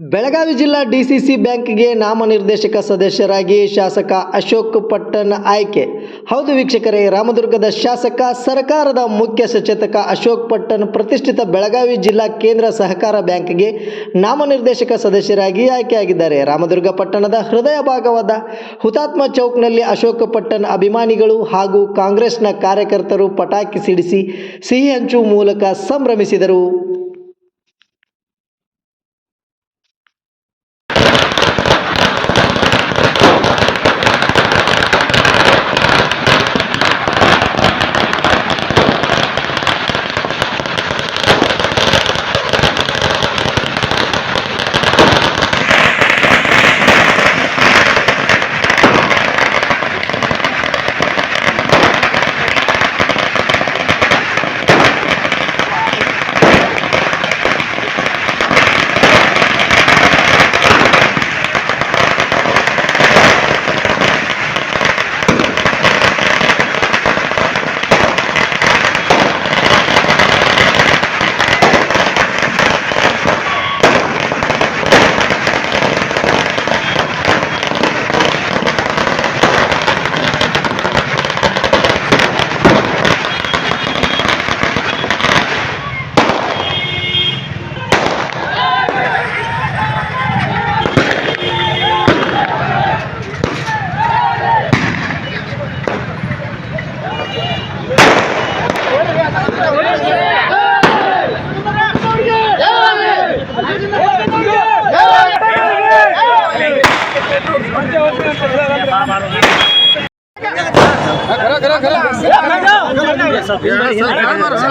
ಬೆಳಗಾವಿ ಜಿಲ್ಲಾ ಡಿಸಿಸಿ ಬ್ಯಾಂಕ್ಗೆ ನಾಮನಿರ್ದೇಶಕ ಸದಸ್ಯರಾಗಿ ಶಾಸಕ ಅಶೋಕ್ ಪಟ್ಟಣ್ ಆಯ್ಕೆ. ಹೌದು ವೀಕ್ಷಕರೇ, ರಾಮದುರ್ಗದ ಶಾಸಕ, ಸರ್ಕಾರದ ಮುಖ್ಯ ಸಚೇತಕ ಅಶೋಕ್ ಪಟ್ಟಣ್ ಪ್ರತಿಷ್ಠಿತ ಬೆಳಗಾವಿ ಜಿಲ್ಲಾ ಕೇಂದ್ರ ಸಹಕಾರ ಬ್ಯಾಂಕ್ಗೆ ನಾಮನಿರ್ದೇಶಕ ಸದಸ್ಯರಾಗಿ ಆಯ್ಕೆಯಾಗಿದ್ದಾರೆ. ರಾಮದುರ್ಗ ಪಟ್ಟಣದ ಹೃದಯ ಭಾಗವಾದ ಹುತಾತ್ಮ ಚೌಕ್ನಲ್ಲಿ ಅಶೋಕ್ ಪಟ್ಟಣ್ ಅಭಿಮಾನಿಗಳು ಹಾಗೂ ಕಾಂಗ್ರೆಸ್ನ ಕಾರ್ಯಕರ್ತರು ಪಟಾಕಿ ಸಿಡಿಸಿ ಸಿಹಿ ಹಂಚು ಮೂಲಕ ಸಂಭ್ರಮಿಸಿದರು.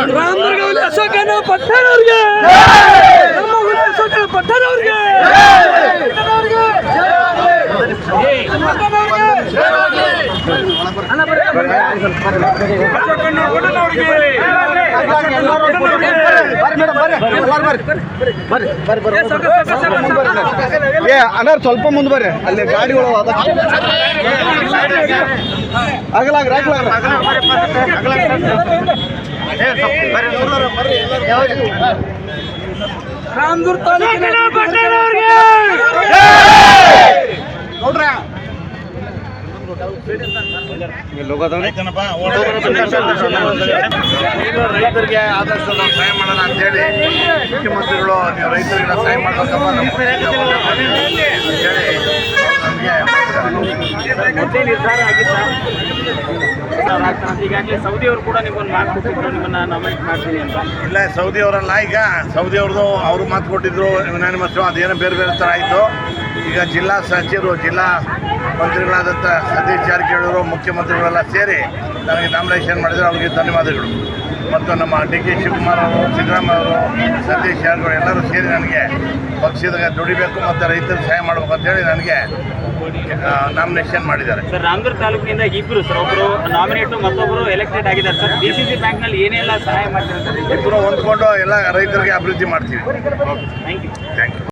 ರಾಮದುರ್ಗದಲ್ಲಿ ಅಶೋಕನ ಪಟ್ಟಣ ಅವ್ರಿಗೆ ನಮ್ಮ ಊರಿನ ಅಶೋಕನ ಪಟ್ಟಣ ಅವ್ರಿಗೆ ಏ ಸ್ವಲ್ಪ ಮುಂದೆ ಬರ್ರಿ. ಅಲ್ಲಿ ಗಾಡಿಗಳು ಅದ ಆಗಲಾಗ್ರಿ ರಾಮದುರ್ಗ ತಾಲೂಕಿನ ಪಟ್ಟಣ ಅವ್ರಿಗೆ ರೈತರಿಗೆ ಆದಷ್ಟು ನಾವು ಸಹಾಯ ಮಾಡೋಣ ಅಂತೇಳಿ ಮುಖ್ಯಮಂತ್ರಿಗಳು ನೀವು ರೈತರಿಗೆಲ್ಲ ಸಹಾಯ ಮಾಡ್ಬೇಕಪ್ಪ ಅಂತೇಳಿ ಮೊದಲೇ ನಿರ್ಧಾರ ಆಗಿತ್ತ? ಈಗಾಗಲೇ ಸೌದಿ ಅವರು ಕೂಡ ನಿಮ್ಮನ್ನು ಮಾತು ಕೊಟ್ಟಿದ್ರು. ನಿಮ್ಮನ್ನ ನಾಮಿನೇಟ್ ಮಾಡ್ತೀನಿ ಅಂತ. ಇಲ್ಲ ಸೌದಿ ಅವರಲ್ಲ ಈಗ. ಸೌದಿ ಅವ್ರದ್ದು ಅವರು ಮಾತು ಕೊಟ್ಟಿದ್ರು. ಯುನಾನಿಮಸ್ ಅದೇನೋ ಬೇರೆ ಬೇರೆ ಥರ ಆಯಿತು. ಈಗ ಜಿಲ್ಲಾ ಸಚಿವರು ಜಿಲ್ಲಾ ಮಂತ್ರಿಗಳಾದಂಥ ಸತೀಶ್ ಜಾರಕಿಹೊಳಿಯವರು ಮುಖ್ಯಮಂತ್ರಿಗಳೆಲ್ಲ ಸೇರಿ ನನಗೆ ನಾಮಿನೇಷನ್ ಮಾಡಿದರೆ. ಅವರಿಗೆ ಧನ್ಯವಾದಗಳು. ಮತ್ತು ನಮ್ಮ ಡಿ ಕೆ ಶಿವಕುಮಾರ್ ಅವರು ಸಿದ್ದರಾಮಯ್ಯ ಅವರು ಸತೀಶ್ ಜಾರಕಿಹೊಳಿ ಎಲ್ಲರೂ ಸೇರಿ ನನಗೆ ಪಕ್ಷದ ದುಡಿಬೇಕು ಮತ್ತು ರೈತರಿಗೆ ಸಹಾಯ ಮಾಡಬೇಕು ಅಂತೇಳಿ ನನಗೆ ನಾಮಿನೇಷನ್ ಮಾಡಿದ್ದಾರೆ. ಸರ್ ರಾಮದುರ್ಗ ತಾಲೂಕಿನಿಂದ ಇಬ್ಬರು ಸರ್ ಒಬ್ಬರು ನಾಮಿನೇಟ್ ಮತ್ತೊಬ್ಬರು ಎಲೆಕ್ಟೆಡ್ ಆಗಿದ್ದಾರೆ. ಸರ್ ಡಿ ಸಿ ಸಿ ಬ್ಯಾಂಕ್ನಲ್ಲಿ ಏನೆಲ್ಲ ಸಹಾಯ ಮಾಡ್ತಾರೆ ಇಬ್ಬರು ಹೊಂದ್ಕೊಂಡು ಎಲ್ಲ ರೈತರಿಗೆ ಅಭಿವೃದ್ಧಿ ಮಾಡ್ತೀವಿ. Thank you thank you